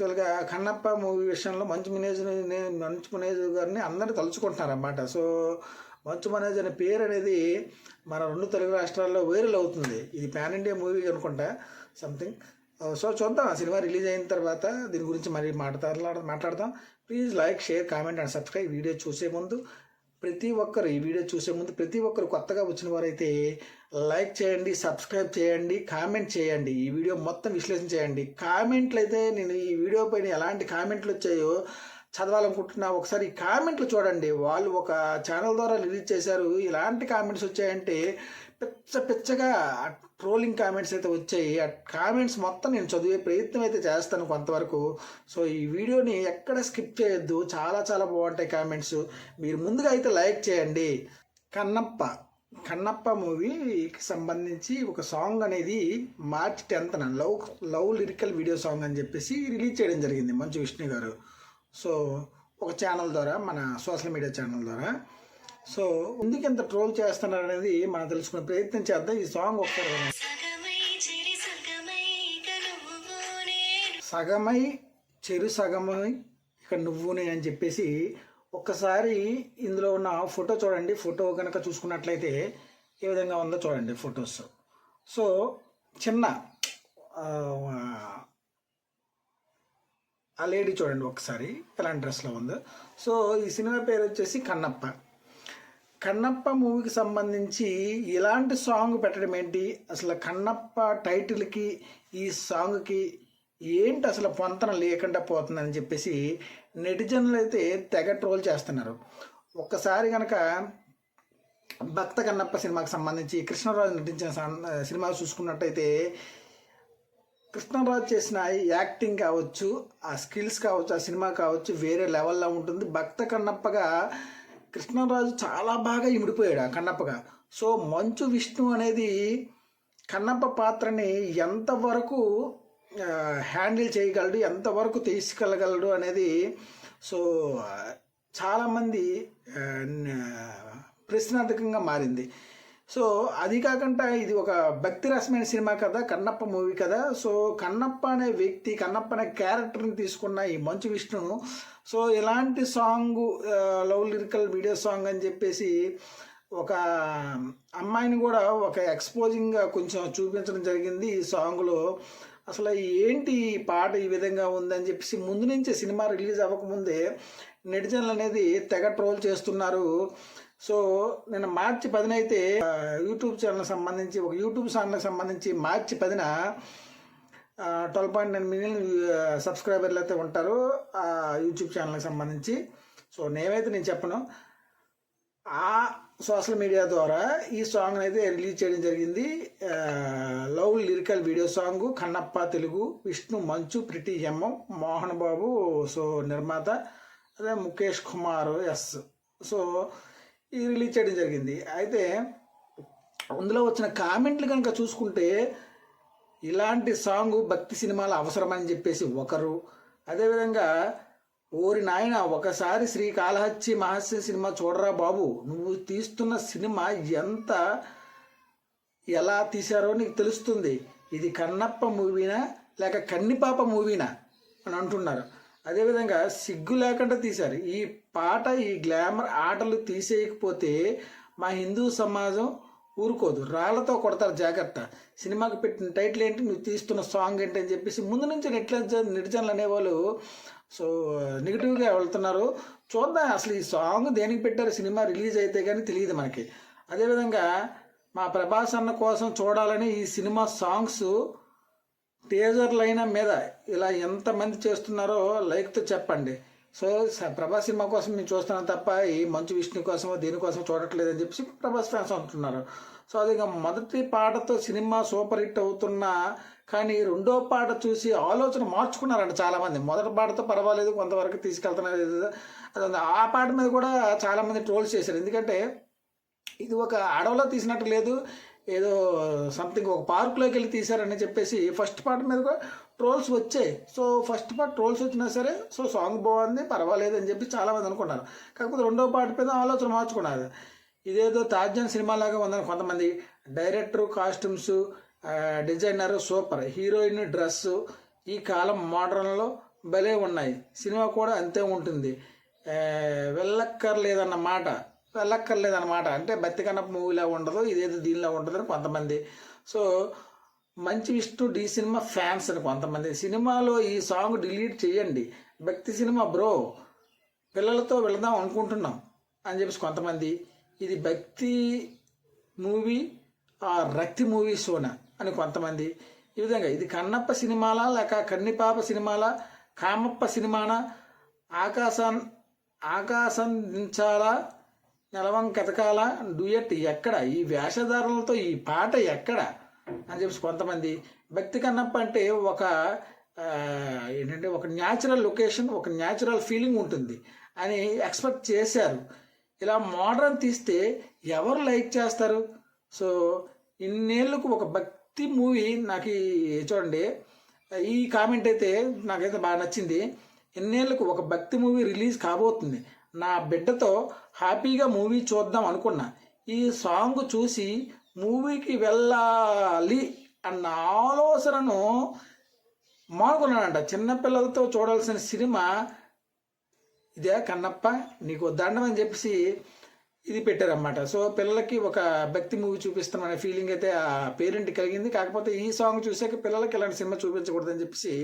యాక్చువల్గా కన్నప్ప మూవీ విషయంలో మంచు మునేజ్ మంచు మునేజ్ గారిని అందరూ తలుచుకుంటున్నారు అన్నమాట సో మంచు మునేజ్ అనే పేరు అనేది మన రెండు తెలుగు రాష్ట్రాల్లో వైరల్ అవుతుంది. ఇది పాన్ ఇండియా మూవీ అనుకుంటా సంథింగ్ సో చూద్దాం. ఆ సినిమా రిలీజ్ అయిన తర్వాత దీని గురించి మరి మాట్లాడతా మాట్లాడదాం. Please like share comment and subscribe. Video చూసే ముందు ప్రతి ఒక్కరు ఈ వీడియో చూసే ముందు ప్రతి ఒక్కరు కొత్తగా వచ్చిన వారైతే లైక్ చేయండి సబ్స్క్రైబ్ చేయండి కామెంట్ చేయండి. ఈ వీడియో మొత్తం విశ్లేషణ చేయండి. కామెంట్లు అయితే నేను ఈ వీడియో పైన ఎలాంటి కామెంట్లు వచ్చాయో చదవాలనుకుంటున్నా. ఒకసారి కామెంట్లు చూడండి. వాళ్ళు ఒక ఛానల్ ద్వారా రిలీజ్ చేశారు. ఇలాంటి కామెంట్స్ వచ్చాయంటే పిచ్చ పిచ్చగా ట్రోలింగ్ కామెంట్స్ అయితే వచ్చాయి. ఆ కామెంట్స్ మొత్తం నేను చదివే ప్రయత్నం అయితే చేస్తాను కొంతవరకు. సో ఈ వీడియోని ఎక్కడ స్కిప్ చేయొద్దు. చాలా చాలా బాగుంటాయి కామెంట్స్ మీరు ముందుగా అయితే లైక్ చేయండి. కన్నప్ప. కన్నప్ప మూవీకి సంబంధించి ఒక సాంగ్ అనేది March టెన్త్న love love lyrical video song అని చెప్పేసి రిలీజ్ చేయడం జరిగింది మంచు విష్ణు గారు. సో ఒక ఛానల్ ద్వారా మన సోషల్ మీడియా ఛానల్ ద్వారా. సో ఎందుకు ఎంత ట్రోల్ చేస్తున్నారు అనేది మనం తెలుసుకునే ప్రయత్నం చేద్దాం. ఈ సాంగ్ ఒకసారి. సగమై చెరి సగమై ఇక నువ్వునే అని చెప్పేసి ఒక్కసారి ఇందులో ఉన్న ఫోటో చూడండి. ఫోటో కనుక చూసుకున్నట్లయితే ఏ విధంగా ఉందో చూడండి ఫొటోస్. సో చిన్న ఆ, ఆ లేడీ చూడండి ఒకసారి. ఎలాంటి డ్రెస్లో ఉందో. సో ఈ సినిమా పేరు వచ్చేసి కన్నప్ప. కన్నప్ప మూవీకి సంబంధించి ఇలాంటి సాంగ్ పెట్టడం ఏంటి? అసలు కన్నప్ప టైటిల్కి ఈ సాంగ్కి ఏంటి అసలు పొంతన లేకుండా పోతుందని చెప్పేసి నెటిజన్లు అయితే తెగ ట్రోల్ చేస్తున్నారు. ఒక్కసారి కనుక భక్త కన్నప్ప సినిమాకి సంబంధించి కృష్ణరాజు నటించిన సన్- సినిమా చూసుకున్నట్టయితే కృష్ణరాజు చేసిన యాక్టింగ్ కావచ్చు ఆ స్కిల్స్ కావచ్చు ఆ సినిమా కావచ్చు వేరే లెవెల్లో ఉంటుంది. భక్త కన్నప్పగా కృష్ణరాజు చాలా బాగా ఇమిడిపోయాడు ఆ కన్నప్పగా. సో మంచు విష్ణు అనేది కన్నప్ప పాత్రని ఎంతవరకు హ్యాండిల్ చేయగలడు ఎంతవరకు తీసుకెళ్ళగలడు అనేది సో చాలామంది ప్రశ్నార్థకంగా మారింది. సో అది కాకుండా ఇది ఒక భక్తి రసమైన సినిమా కదా కన్నప్ప మూవీ కదా. సో కన్నప్ప అనే వ్యక్తి కన్నప్ప అనే క్యారెక్టర్ని తీసుకున్న ఈ మంచు విష్ణు సో ఇలాంటి song love lyrical video song అని చెప్పేసి ఒక అమ్మాయిని కూడా ఒక ఎక్స్పోజింగ్గా కొంచెం చూపించడం జరిగింది ఈ సాంగ్లో. అసలు ఏంటి ఈ పాట ఈ విధంగా ఉందని చెప్పేసి ముందు నుంచే సినిమా రిలీజ్ అవ్వకముందే నెటిజన్లు అనేది తెగ ట్రోల్ చేస్తున్నారు. సో నేను మార్చి పదిన అయితే యూట్యూబ్ ఛానల్ సంబంధించి ఒక యూట్యూబ్ ఛానల్కి సంబంధించి మార్చి పదిన ట్వెల్వ్ పాయింట్ నైన్ మిలియన్ సబ్స్క్రైబర్లు అయితే ఉంటారు ఆ యూట్యూబ్ ఛానల్కి సంబంధించి. సో నేనైతే నేను చెప్పను. ఆ సోషల్ మీడియా ద్వారా ఈ సాంగ్ అయితే రిలీజ్ చేయడం జరిగింది. Love lyrical video song Kannappa Telugu Vishnu Manchu Preity M Mohan Babu so నిర్మాత అదే ముఖేష్ కుమార్ ఎస్. సో ఇది రిలీజ్ చేయడం జరిగింది. అయితే అందులో వచ్చిన కామెంట్లు కనుక చూసుకుంటే ఇలాంటి సాంగ్ భక్తి సినిమాలు అవసరమని చెప్పేసి ఒకరు అదేవిధంగా ఓరి నాయన ఒకసారి శ్రీకాళహస్తి మహర్షి సినిమా చూడరా బాబు నువ్వు తీస్తున్న సినిమా ఎంత ఎలా తీశారో నీకు తెలుస్తుంది. ఇది కన్నప్ప మూవీనా లేక కన్నిపాప మూవీనా అని అంటున్నారు. అదేవిధంగా సిగ్గు లేకుండా తీశారు. ఈ పాట ఈ గ్లామర్ ఆటలు తీసేయకపోతే మా హిందూ సమాజం ఊరుకోదు. రాళ్ళతో కొడతారు జాగ్రత్త. సినిమాకి పెట్టిన టైటిల్ ఏంటి? నువ్వు తీస్తున్న సాంగ్ ఏంటి అని చెప్పేసి ముందు నుంచి నెట్ల నిర్జనలు అనేవాళ్ళు సో నెగిటివ్గా వెళ్తున్నారు. చూద్దాం అసలు ఈ సాంగ్ దేనికి పెట్టారు? సినిమా రిలీజ్ అయితే కానీ తెలియదు మనకి. అదేవిధంగా మా ప్రభాస్ అన్న కోసం చూడాలని ఈ సినిమా సాంగ్స్ టీజర్లైన మీద ఇలా ఎంతమంది చేస్తున్నారో లైక్తో చెప్పండి. సో ప్రభాస్ సినిమా కోసం మేము చూస్తున్నాం తప్ప ఈ మంచు విష్ణు కోసం దీనికోసం చూడట్లేదు అని చెప్పేసి ప్రభాస్ ఫ్యాన్స్ అంటున్నారు. సో అది ఇంకా మొదటి పాటతో సినిమా సూపర్ హిట్ అవుతున్నా కానీ రెండో పాట చూసి ఆలోచన మార్చుకున్నారంట చాలామంది. మొదటి పాటతో పర్వాలేదు కొంతవరకు తీసుకెళ్తున్నారు అది ఆ పాట మీద కూడా చాలామంది ట్రోల్స్ చేశారు. ఎందుకంటే ఇది ఒక అడవిలో తీసినట్టు లేదు. ఏదో సంథింగ్ ఒక పార్క్లోకి వెళ్ళి తీశారని చెప్పేసి ఫస్ట్ పార్ట్ మీద కూడా ట్రోల్స్ వచ్చాయి. సో ఫస్ట్ పార్ట్ ట్రోల్స్ వచ్చినా సరే సో సాంగ్ బాగుంది పర్వాలేదు అని చెప్పి చాలామంది అనుకున్నారు కాకపోతే రెండో పార్ట్ మీద ఆలోచన మార్చుకున్నారు. ఇదేదో తాజ్యాన్ సినిమా లాగా ఉందని కొంతమంది director costumes designer super heroine dress ఈ కాలం మోడర్న్లో భలే ఉన్నాయి. సినిమా కూడా అంతే ఉంటుంది. ఆ, వెళ్ళక్కర్లేదు అనమాట అంటే బత్తి కన్నప్ప మూవీలా ఉండదు ఇదేదో దీనిలో ఉండదని కొంతమంది. సో మంచి విష్ణు డి సినిమా ఫ్యాన్స్ అని కొంతమంది. సినిమాలో ఈ సాంగ్ డిలీట్ చేయండి. భక్తి సినిమా బ్రో పిల్లలతో వెళదాం అనుకుంటున్నాం అని చెప్పేసి కొంతమంది. ఇది భక్తి మూవీ ఆ రక్తి మూవీ షోనా అని కొంతమంది. ఈ విధంగా ఇది కన్నప్ప సినిమాలా లేక కన్నిపాప సినిమాలా కామప్ప సినిమానా ఆకాశం ఆకాశం దించాలా నెలవం కథకాల డ్యూయట్ ఎక్కడ? ఈ వేషధారణలతో ఈ పాట ఎక్కడ? అని చెప్పేసి కొంతమంది భక్తి కన్నప్ప అంటే ఒక ఏంటంటే ఒక న్యాచురల్ లొకేషన్ ఒక న్యాచురల్ ఫీలింగ్ ఉంటుంది అని ఎక్స్పెక్ట్ చేశారు. ఇలా మోడర్న్ తీస్తే ఎవరు లైక్ చేస్తారు? సో ఇన్నేళ్ళకు ఒక భక్తి మూవీ నాకు చూడండి. ఈ కామెంట్ అయితే నాకైతే బాగా నచ్చింది. ఇన్నేళ్ళకు ఒక భక్తి మూవీ రిలీజ్ కాబోతుంది. నా బిడ్డతో హ్యాపీగా మూవీ చూద్దాం అనుకున్నా. ఈ సాంగ్ చూసి మూవీకి వెళ్ళాలి అన్న ఆలోచనను మానుకున్నానంట చిన్నపిల్లలతో చూడాల్సిన సినిమా ఇదే కన్నప్ప నీకు దండం అని చెప్పేసి ఇది పెట్టారన్నమాట. సో పిల్లలకి ఒక భక్తి మూవీ చూపిస్తామనే ఫీలింగ్ అయితే ఆ పేరెంట్ కలిగింది. కాకపోతే ఈ సాంగ్ చూసాక పిల్లలకి ఇలాంటి సినిమా చూపించకూడదని చెప్పేసి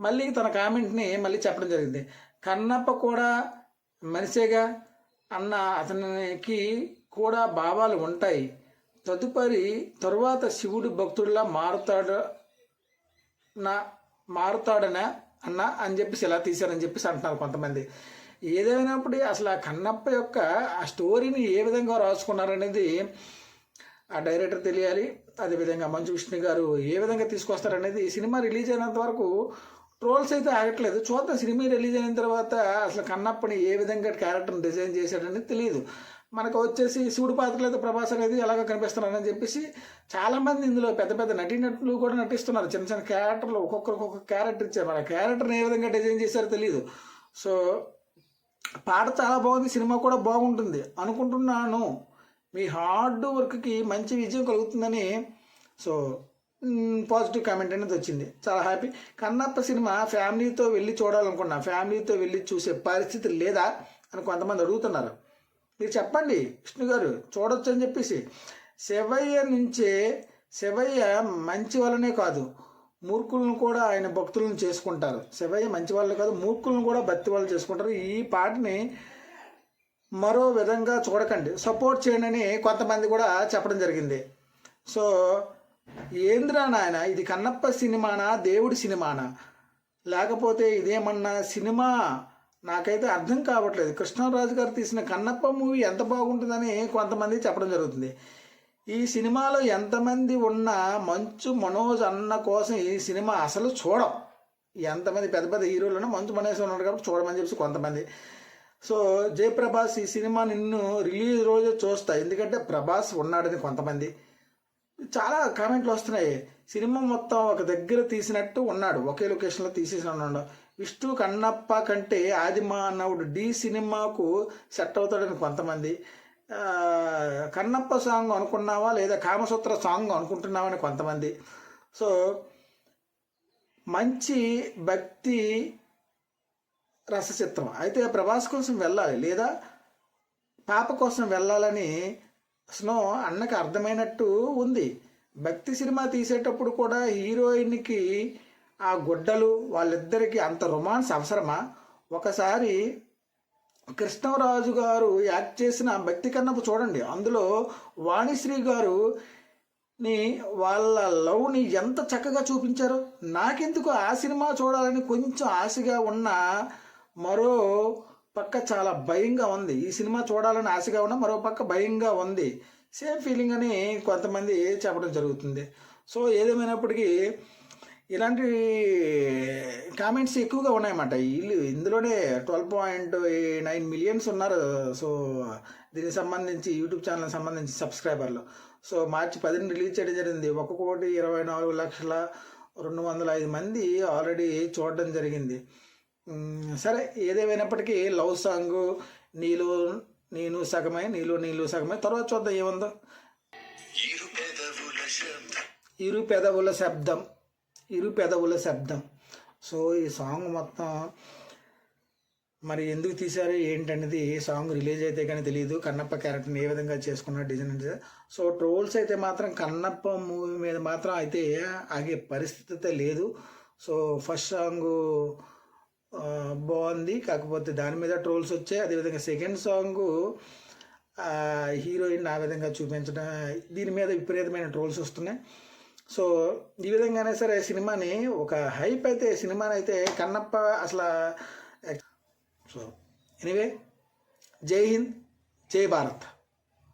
మళ్ళీ తన కామెంట్ని మళ్ళీ చెప్పడం జరిగింది. కన్నప్ప కూడా మనిషేగా అన్న అతనికి కూడా భావాలు ఉంటాయి. తదుపరి తరువాత శివుడు భక్తుడిలా మారుతాడు నా మారుతాడనా అన్న అని చెప్పేసి ఇలా తీశారని చెప్పేసి అంటున్నారు కొంతమంది. ఏదైనప్పుడు అసలు ఆ కన్నప్ప యొక్క ఆ స్టోరీని ఏ విధంగా రాసుకున్నారనేది ఆ డైరెక్టర్ తెలియాలి. అదేవిధంగా మంచు విష్ణు గారు ఏ విధంగా తీసుకొస్తారనేది సినిమా రిలీజ్ అయినంత వరకు ట్రోల్స్ అయితే ఆగట్లేదు. చూద్దాం సినిమా రిలీజ్ అయిన తర్వాత అసలు కన్నప్పని ఏ విధంగా క్యారెక్టర్ని డిజైన్ చేశాడనేది తెలియదు మనకు వచ్చేసి శివుడు పాత్రలు అయితే ప్రభాస్ అనేది ఎలాగో కనిపిస్తున్నారని చెప్పేసి చాలామంది ఇందులో పెద్ద పెద్ద నటీనటులు కూడా నటిస్తున్నారు. చిన్న చిన్న క్యారెక్టర్లు ఒక్కొక్కరు ఒక్కొక్క క్యారెక్టర్ ఇచ్చారు. మన క్యారెక్టర్ని ఏ విధంగా డిజైన్ చేశారో తెలియదు సో పాట చాలా బాగుంది సినిమా కూడా బాగుంటుంది అనుకుంటున్నాను. మీ హార్డ్ వర్క్కి మంచి విజయం కలుగుతుందని సో పాజిటివ్ కామెంట్ అనేది వచ్చింది. చాలా హ్యాపీ కన్నప్ప సినిమా ఫ్యామిలీతో వెళ్ళి చూడాలనుకున్నా ఫ్యామిలీతో వెళ్ళి చూసే పరిస్థితి లేదా అని కొంతమంది అడుగుతున్నారు. మీరు చెప్పండి విష్ణు గారు చూడొచ్చు అని చెప్పేసి. శివయ్య నుంచే శివయ్య మంచి వాళ్ళనే కాదు మూర్ఖులను కూడా ఆయన భక్తులను చేసుకుంటారు. శివయ్య మంచి వాళ్ళు కాదు మూర్ఖులను కూడా భక్తి వాళ్ళు చేసుకుంటారు. ఈ పాటని మరో విధంగా చూడకండి. సపోర్ట్ చేయండి అని కొంతమంది కూడా చెప్పడం జరిగింది. సో ఏంద్రా నాయన ఇది కన్నప్ప సినిమానా దేవుడి సినిమానా? లేకపోతే ఇదేమన్నా సినిమా? నాకైతే అర్థం కావట్లేదు. కృష్ణరాజు గారు తీసిన కన్నప్ప మూవీ ఎంత బాగుంటుందని కొంతమంది చెప్పడం జరుగుతుంది. ఈ సినిమాలో ఎంతమంది ఉన్నా మంచు మనోజ్ అన్న కోసం ఈ సినిమా అసలు చూడం. ఎంతమంది పెద్ద పెద్ద హీరోలను మంచు మనోజ్ ఉన్నాడు కాబట్టి చూడమని చెప్పి కొంతమంది. సో జయప్రభాస్ ఈ సినిమా నిన్ను రిలీజ్ రోజే చూస్తా. ఎందుకంటే ప్రభాస్ ఉన్నాడని కొంతమంది. చాలా కామెంట్లు వస్తున్నాయి. సినిమా మొత్తం ఒక దగ్గర తీసినట్టు ఉన్నాడు. ఒకే లొకేషన్లో తీసేసిన ఉన్నాడు విష్ణు కన్నప్ప కంటే ఆది మానవుడు డి సినిమాకు సెట్ అవుతాడని కొంతమంది. కన్నప్ప సాంగ్ అనుకున్నావా లేదా కామసూత్ర సాంగ్ అనుకుంటున్నావా అని కొంతమంది. సో మంచి భక్తి రసచిత్రం. అయితే ప్రభాస్ కోసం వెళ్ళాలి లేదా పాప కోసం వెళ్ళాలని స్నో అన్నకి అర్థమైనట్టు ఉంది. భక్తి సినిమా తీసేటప్పుడు కూడా హీరోయిన్కి ఆ గుడ్డలు వాళ్ళిద్దరికి అంత రొమాన్స్ అవసరమా? ఒకసారి కృష్ణరాజు గారు యాక్ట్ చేసిన భక్తి కన్నపు చూడండి. అందులో వాణిశ్రీ గారు ని వాళ్ళ లవ్ని ఎంత చక్కగా చూపించారో? నాకెందుకు ఆ సినిమా చూడాలని కొంచెం ఆశగా ఉన్న మరో చాలా భయంగా ఉంది. ఈ సినిమా చూడాలని ఆశగా ఉన్న మరో పక్క భయంగా ఉంది. సేమ్ ఫీలింగ్ అని కొంతమంది చెప్పడం జరుగుతుంది. సో ఏదేమైనప్పటికీ ఇలాంటి కామెంట్స్ ఎక్కువగా ఉన్నాయన్నమాట. వీళ్ళు ఇందులోనే ట్వెల్వ్ పాయింట్ నైన్ మిలియన్స్ ఉన్నారు. సో దీనికి సంబంధించి యూట్యూబ్ ఛానల్ సంబంధించి సబ్స్క్రైబర్లు సో మార్చి పదిని రిలీజ్ చేయడం జరిగింది. ఒక కోటి ఇరవై నాలుగు లక్షల రెండు వందల ఐదు మంది ఆల్రెడీ చూడడం జరిగింది. సరే ఏదేమైనప్పటికీ లవ్ సాంగ్ నీలో నేను సగమై నీలో నీళ్ళు సగమై తర్వాత చూద్దాం ఏముందో. ఇరు పెదవుల శబ్దం. ఇరు పెదవుల శబ్దం సో ఈ సాంగ్ మొత్తం మరి ఎందుకు తీశారు ఏంటనేది సాంగ్ రిలీజ్ అయితే కానీ తెలియదు కన్నప్ప క్యారెక్టర్ని ఏ విధంగా చేసుకున్న డిజైన్ అనేది సో ట్రోల్స్ అయితే మాత్రం కన్నప్ప మూవీ మీద మాత్రం అయితే ఆగే పరిస్థితి అయితే లేదు. సో ఫస్ట్ సాంగ్ బాగుంది. కాకపోతే దాని మీద ట్రోల్స్ వచ్చాయి. అదేవిధంగా సెకండ్ సాంగ్ హీరోయిన్ ఆ విధంగా చూపించడం దీని మీద విపరీతమైన ట్రోల్స్ వస్తున్నాయి. సో ఈ విధంగానే సరే సినిమాని ఒక హైప్ అయితే సినిమాని అయితే కన్నప్ప అసలు సో ఎనీవే జై హింద్ జై భారత్.